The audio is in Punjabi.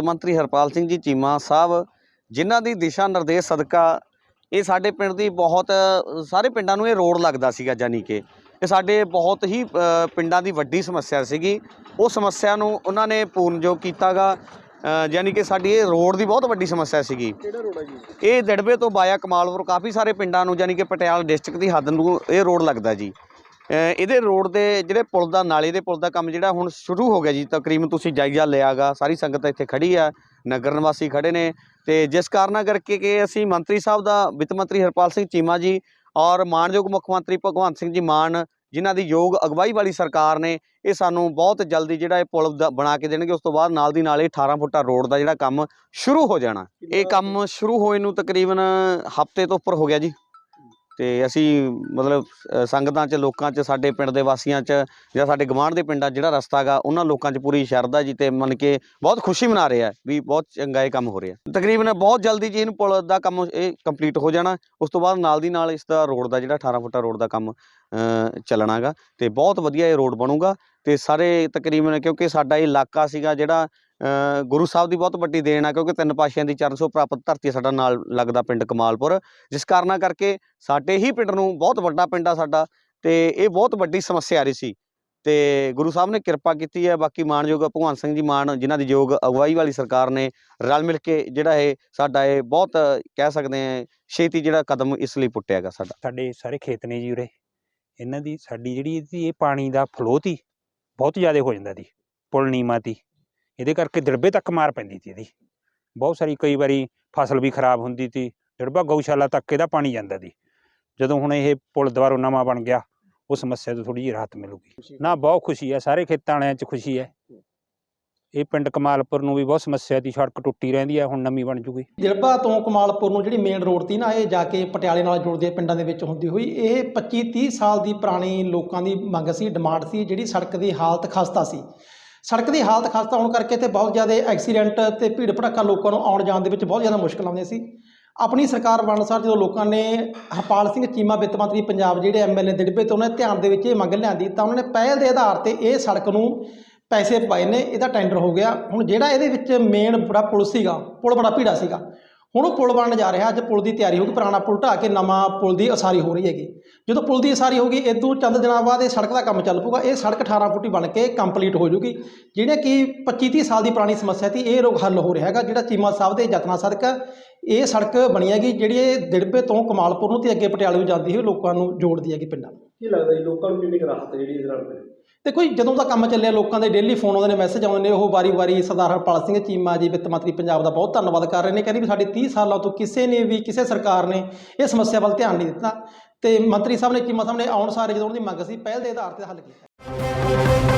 ਮੰਤਰੀ ਹਰਪਾਲ ਸਿੰਘ ਜੀ ਚੀਮਾ ਸਾਹਿਬ ਜਿਨ੍ਹਾਂ ਦੀ ਦਿਸ਼ਾ ਨਿਰਦੇਸ਼ ਸਦਕਾ ਇਹ ਸਾਡੇ ਪਿੰਡ ਦੀ ਬਹੁਤ ਸਾਰੇ ਪਿੰਡਾਂ ਨੂੰ ਇਹ ਰੋਡ ਲੱਗਦਾ ਸੀਗਾ ਜਾਨੀ ਕਿ। ਇਹ ਸਾਡੇ ਬਹੁਤ ਹੀ ਪਿੰਡਾਂ ਦੀ ਵੱਡੀ ਸਮੱਸਿਆ ਸੀਗੀ। ਉਹ ਸਮੱਸਿਆ ਨੂੰ ਉਹਨਾਂ ਨੇ ਪੂਰਨਯੋਗ ਕੀਤਾਗਾ। ਯਾਨੀ ਕਿ ਸਾਡੀ ਇਹ ਰੋਡ ਦੀ ਬਹੁਤ ਵੱਡੀ ਸਮੱਸਿਆ ਸੀਗੀ। ਕਿਹੜਾ ਰੋਡ ਹੈ ਜੀ? ਇਹ ਦੜਬੇ ਤੋਂ ਬਾਇਆ ਕਮਾਲਪੁਰ ਕਾਫੀ ਸਾਰੇ ਪਿੰਡਾਂ ਨੂੰ ਯਾਨੀ ਕਿ ਪਟਿਆਲਾ ਡਿਸਟ੍ਰਿਕਟ ਦੀ ਹੱਦ ਨੂੰ ਇਹ ਰੋਡ ਲੱਗਦਾ ਜੀ। ਇਹਦੇ ਰੋਡ ਦੇ ਜਿਹੜੇ ਪੁਲ ਦਾ ਨਾਲੇ ਦੇ ਪੁਲ ਦਾ ਕੰਮ ਜਿਹੜਾ ਹੁਣ ਸ਼ੁਰੂ ਹੋ ਗਿਆ ਜੀ ਤਕਰੀਬਨ ਤੁਸੀਂ ਜਾਇਜ਼ਾ ਲਿਆਗਾ ਸਾਰੀ ਸੰਗਤ ਇੱਥੇ ਖੜੀ ਆ ਨਗਰ ਨਿਵਾਸੀ ਖੜੇ ਨੇ ਤੇ ਜਿਸ ਕਾਰਨਾਂ ਕਰਕੇ ਕਿ ਅਸੀਂ ਮੰਤਰੀ ਸਾਹਿਬ ਦਾ ਵਿੱਤ ਮੰਤਰੀ ਹਰਪਾਲ ਸਿੰਘ ਚੀਮਾ ਜੀ ਔਰ ਮਾਨਯੋਗ ਮੁੱਖ ਮੰਤਰੀ ਭਗਵੰਤ ਸਿੰਘ ਜੀ ਮਾਨ ਜਿਨ੍ਹਾਂ ਦੀ ਯੋਗ ਅਗਵਾਈ ਵਾਲੀ ਸਰਕਾਰ ਨੇ ਇਹ ਸਾਨੂੰ ਬਹੁਤ ਜਲਦੀ ਜਿਹੜਾ ਇਹ ਪੁਲ ਬਣਾ ਕੇ ਦੇਣਗੇ ਉਸ ਤੋਂ ਬਾਅਦ ਨਾਲ ਦੀ ਨਾਲ ਇਹ 18 ਫੁੱਟਾ ਰੋਡ ਦਾ ਜਿਹੜਾ ਕੰਮ ਸ਼ੁਰੂ ਹੋ ਜਾਣਾ। ਇਹ ਕੰਮ ਸ਼ੁਰੂ ਹੋਏ ਨੂੰ ਤਕਰੀਬਨ ਹਫ਼ਤੇ ਤੋਂ ਉੱਪਰ ਹੋ ਗਿਆ ਜੀ। ਤੇ ਅਸੀਂ ਮਤਲਬ ਸੰਗਤਾਂ 'ਚ ਲੋਕਾਂ 'ਚ ਸਾਡੇ ਪਿੰਡ ਦੇ ਵਾਸੀਆਂ 'ਚ ਜਾਂ ਸਾਡੇ ਗਵਾਂਢ ਦੇ ਪਿੰਡਾਂ 'ਚ ਜਿਹੜਾ ਰਸਤਾ ਗਾ ਉਹਨਾਂ ਲੋਕਾਂ 'ਚ ਪੂਰੀ ਸ਼ਰਧਾ ਜੀ ਤੇ ਮੰਨ ਕੇ ਬਹੁਤ ਖੁਸ਼ੀ ਮਨਾ ਰਿਹਾ ਵੀ ਬਹੁਤ ਚੰਗਾ ਇਹ ਕੰਮ ਹੋ ਰਿਹਾ ਤਕਰੀਬਨ ਬਹੁਤ ਜਲਦੀ ਜੀ ਇਹਨੂੰ ਪੁਲ ਦਾ ਕੰਮ ਇਹ ਕੰਪਲੀਟ ਹੋ ਜਾਣਾ ਉਸ ਤੋਂ ਬਾਅਦ ਨਾਲ ਦੀ ਨਾਲ ਇਸ ਦਾ ਰੋਡ ਦਾ ਜਿਹੜਾ 18 ਫੁੱਟਾ ਰੋਡ ਦਾ ਕੰਮ ਅ, ਚੱਲਣਾਗਾ ਤੇ ਬਹੁਤ ਵਧੀਆ ਇਹ ਰੋਡ ਬਣੂਗਾ ਤੇ ਸਾਰੇ ਤਕਰੀਬਨ ਕਿਉਂਕਿ ਸਾਡਾ ਇਹ ਇਲਾਕਾ ਸੀਗਾ ਜਿਹੜਾ ਗੁਰੂ ਸਾਹਿਬ ਦੀ ਬਹੁਤ ਵੱਡੀ ਦੇਣ ਆ, ਕਿਉਂਕਿ ਤਿੰਨ ਪਾਸ਼ਿਆਂ ਦੀ ਚਰਨ ਸੋ ਪ੍ਰਾਪਤ ਧਰਤੀ ਸਾਡਾ ਨਾਲ ਲੱਗਦਾ ਪਿੰਡ ਕਮਾਲਪੁਰ। ਜਿਸ ਕਾਰਨਾਂ ਕਰਕੇ ਸਾਡੇ ਹੀ ਪਿੰਡ ਨੂੰ ਬਹੁਤ ਵੱਡਾ ਪਿੰਡ ਆ ਸਾਡਾ, ਤੇ ਇਹ ਬਹੁਤ ਵੱਡੀ ਸਮੱਸਿਆ ਆ ਰਹੀ ਸੀ। ਤੇ ਗੁਰੂ ਸਾਹਿਬ ਨੇ ਕਿਰਪਾ ਕੀਤੀ ਹੈ, ਬਾਕੀ ਮਾਣਯੋਗ ਭਗਵੰਤ ਸਿੰਘ ਜੀ, ਮਾਨ ਜਿਨ੍ਹਾਂ ਦੀ ਯੋਗ ਅਗਵਾਈ ਵਾਲੀ ਸਰਕਾਰ ਨੇ ਰਲ ਮਿਲ ਕੇ ਜਿਹੜਾ ਇਹ ਸਾਡਾ ਇਹ ਬਹੁਤ ਕਹਿ ਸਕਦੇ ਹਾਂ, ਛੇਤੀ ਜਿਹੜਾ ਕਦਮ ਇਸ ਲਈ ਪੁੱਟਿਆ ਗਾ ਸਾਡਾ। ਸਾਡੇ ਸਾਰੇ ਖੇਤ ਨੇ ਜੀ ਉਰੇ। ਇਹਨਾਂ ਦੀ ਸਾਡੀ ਜਿਹੜੀ ਇਹਦੀ ਇਹ ਪਾਣੀ ਦਾ ਫਲੋ ਤੀ ਬਹੁਤ ਜ਼ਿਆਦਾ ਹੋ ਜਾਂਦਾ ਸੀ। ਪੁਲ ਨੀਮਾ ਤੀ ਇਹਦੇ ਕਰਕੇ ਦਿੜਬੇ ਤੱਕ ਮਾਰ ਪੈਂਦੀ ਸੀ ਇਹਦੀ। ਬਹੁਤ ਸਾਰੀ ਕਈ ਵਾਰੀ ਫਸਲ ਵੀ ਖਰਾਬ ਹੁੰਦੀ ਸੀ ਦਿੜਬਾ ਗਊਸ਼ਾਲਾ ਤੱਕ ਇਹਦਾ ਪਾਣੀ ਜਾਂਦਾ ਸੀ। ਜਦੋਂ ਹੁਣ ਇਹ ਪੁਲ ਦੁਬਾਰਾ ਨਵਾਂ ਬਣ ਗਿਆ ਉਹ ਸਮੱਸਿਆ ਤੋਂ ਥੋੜੀ ਜਿਹੀ ਰਾਹਤ ਮਿਲੂਗੀ। ਨਾ ਬਹੁਤ ਖੁਸ਼ੀ ਹੈ ਸਾਰੇ ਖੇਤਾਂ ਵਾਲਿਆਂ 'ਚ ਖੁਸ਼ੀ ਹੈ। ਇਹ ਪਿੰਡ ਕਮਾਲਪੁਰ ਨੂੰ ਵੀ ਬਹੁਤ ਸਮੱਸਿਆ ਦੀ ਸੜਕ ਟੁੱਟੀ ਰਹਿੰਦੀ ਹੈ ਹੁਣ ਨਵੀਂ ਬਣ ਜੂਗੀ। ਦਿਲਬਾ ਤੋਂ ਕਮਾਲਪੁਰ ਨੂੰ ਜਿਹੜੀ ਮੇਨ ਰੋਡ ਤੀ ਨਾ ਇਹ ਜਾ ਕੇ ਪਟਿਆਲੇ ਨਾਲ ਜੁੜਦੀ ਪਿੰਡਾਂ ਦੇ ਵਿੱਚ ਹੁੰਦੀ ਹੋਈ ਇਹ 25 30 ਸਾਲ ਦੀ ਪੁਰਾਣੀ ਲੋਕਾਂ ਦੀ ਮੰਗ ਸੀ ਡਿਮਾਂਡ ਸੀ ਜਿਹੜੀ ਸੜਕ ਦੀ ਹਾਲਤ ਖਸਤਾ ਸੀ। ਸੜਕ ਦੀ ਹਾਲਤ ਖਸਤਾ ਹੋਣ ਕਰਕੇ ਤੇ ਬਹੁਤ ਜ਼ਿਆਦਾ ਐਕਸੀਡੈਂਟ ਤੇ ਭੀੜ ਭੜੱਕਾ ਲੋਕਾਂ ਨੂੰ ਆਉਣ ਜਾਣ ਦੇ ਵਿੱਚ ਬਹੁਤ ਜ਼ਿਆਦਾ ਮੁਸ਼ਕਲ ਆਉਂਦੀਆਂ ਸੀ। ਆਪਣੀ ਸਰਕਾਰ ਬਣਨ ਸਾਰ ਜਦੋਂ ਲੋਕਾਂ ਨੇ ਹਰਪਾਲ ਸਿੰਘ ਚੀਮਾ ਵਿੱਤ ਮੰਤਰੀ ਪੰਜਾਬ ਜਿਹੜੇ ਐਮਐਲਏ ਦਿੜਬੇ ਤੋਂ ਉਹਨਾਂ ਨੇ ਧਿਆਨ ਦੇ ਵਿੱਚ ਇਹ ਮੰਗ ਲਿਆਂਦੀ ਤਾਂ ਉਹਨਾਂ ਨੇ ਪਹਿਲ ਦੇ ਆਧਾਰ ਤੇ ਇਹ ਸੜਕ ਨੂੰ ਪੈਸੇ ਪਾਏ ਨੇ, ਇਹਦਾ ਟੈਂਡਰ ਹੋ ਗਿਆ। ਹੁਣ ਜਿਹੜਾ ਇਹਦੇ ਵਿੱਚ ਮੇਨ ਬੜਾ ਪੁਲ ਸੀਗਾ, ਪੁਲ ਬੜਾ ਭੀੜਾ ਸੀਗਾ ਹੁਣ ਉਹ ਪੁਲ ਬਣਨ ਜਾ ਰਿਹਾ, ਅੱਜ ਪੁਲ ਦੀ ਤਿਆਰੀ ਹੋਊਗੀ, ਪੁਰਾਣਾ ਪੁਲ ਢਾਹ ਕੇ ਨਵਾਂ ਪੁਲ ਦੀ ਉਸਾਰੀ ਹੋ ਰਹੀ ਹੈਗੀ। ਜਦੋਂ ਪੁਲ ਦੀ ਉਸਾਰੀ ਹੋਗੀ ਇਦੋਂ ਚੰਦ ਦਿਨਾਂ ਬਾਅਦ ਇਹ ਸੜਕ ਦਾ ਕੰਮ ਚੱਲ ਪਊਗਾ, ਇਹ ਸੜਕ 18 ਫੁੱਟੀ ਬਣ ਕੇ ਕੰਪਲੀਟ ਹੋ ਜੂਗੀ। ਜਿਹੜੇ ਕਿ 25 30 ਸਾਲ ਦੀ ਪੁਰਾਣੀ ਸਮੱਸਿਆ ਸੀ, ਇਹ ਰੋਗ ਹੱਲ ਹੋ ਰਿਹਾ ਹੈਗਾ, ਜਿਹੜਾ ਚੀਮਾ ਸਾਹਿਬ ਦੇ ਯਤਨਾਂ ਸਦਕਾ, ਇਹ ਸੜਕ ਬਣੀ ਹੈਗੀ, ਜਿਹੜੀ ਇਹ ਦਿੜਬੇ ਤੋਂ ਕਮਾਲਪੁਰ ਨੂੰ ਤੇ ਅੱਗੇ ਪਟਿਆਲੇ ਨੂੰ ਜਾਂਦੀ ਹੋਈ ਲੋਕਾਂ ਨੂੰ ਜੋੜਦੀ ਹੈਗੀ ਪਿੰਡਾਂ ਨੂੰ। ਕੀ ਲੱਗਦਾ ਜੀ, ਲੋਕਾਂ ਨੂੰ ਕਿੰਨੀ ਰਾਹਤ ਜਿਹੜੀ ਇਹਦੇ ਨਾਲ ਮਿਲੇ? ਦੇਖੋ ਜੀ, ਜਦੋਂ ਦਾ ਕੰਮ ਚੱਲਿਆ, ਲੋਕਾਂ ਦੇ ਡੇਲੀ ਫੋਨ ਆਉਂਦੇ ਨੇ ਮੈਸੇਜ ਆਉਂਦੇ ਨੇ, ਉਹ ਵਾਰੀ-ਵਾਰੀ ਸਰਦਾਰ ਹਰਪਾਲ ਸਿੰਘ ਚੀਮਾ ਜੀ, ਵਿੱਤ ਮੰਤਰੀ ਪੰਜਾਬ ਦਾ ਬਹੁਤ ਧੰਨਵਾਦ ਕਰ ਰਹੇ ਨੇ, ਕਹਿੰਦੇ ਵੀ ਸਾਡੇ 30 ਸਾਲਾਂ ਤੋਂ ਕਿਸੇ ਨੇ ਵੀ, ਕਿਸੇ ਸਰਕਾਰ ਨੇ ਇਹ ਸਮੱਸਿਆ ਵੱਲ ਧਿਆਨ ਨਹੀਂ ਦਿੱਤਾ ਤੇ ਮੰਤਰੀ ਸਾਹਿਬ ਨੇ ਚੀਮਾ ਸਾਹਿਬ ਨੇ ਆਉਣ ਸਾਰੇ ਜਦੋਂ ਉਹਨਾਂ ਦੀ ਮੰਗ ਸੀ, ਪਹਿਲ ਦੇ ਆਧਾਰ ਤੇ ਹੱਲ ਕੀਤਾ।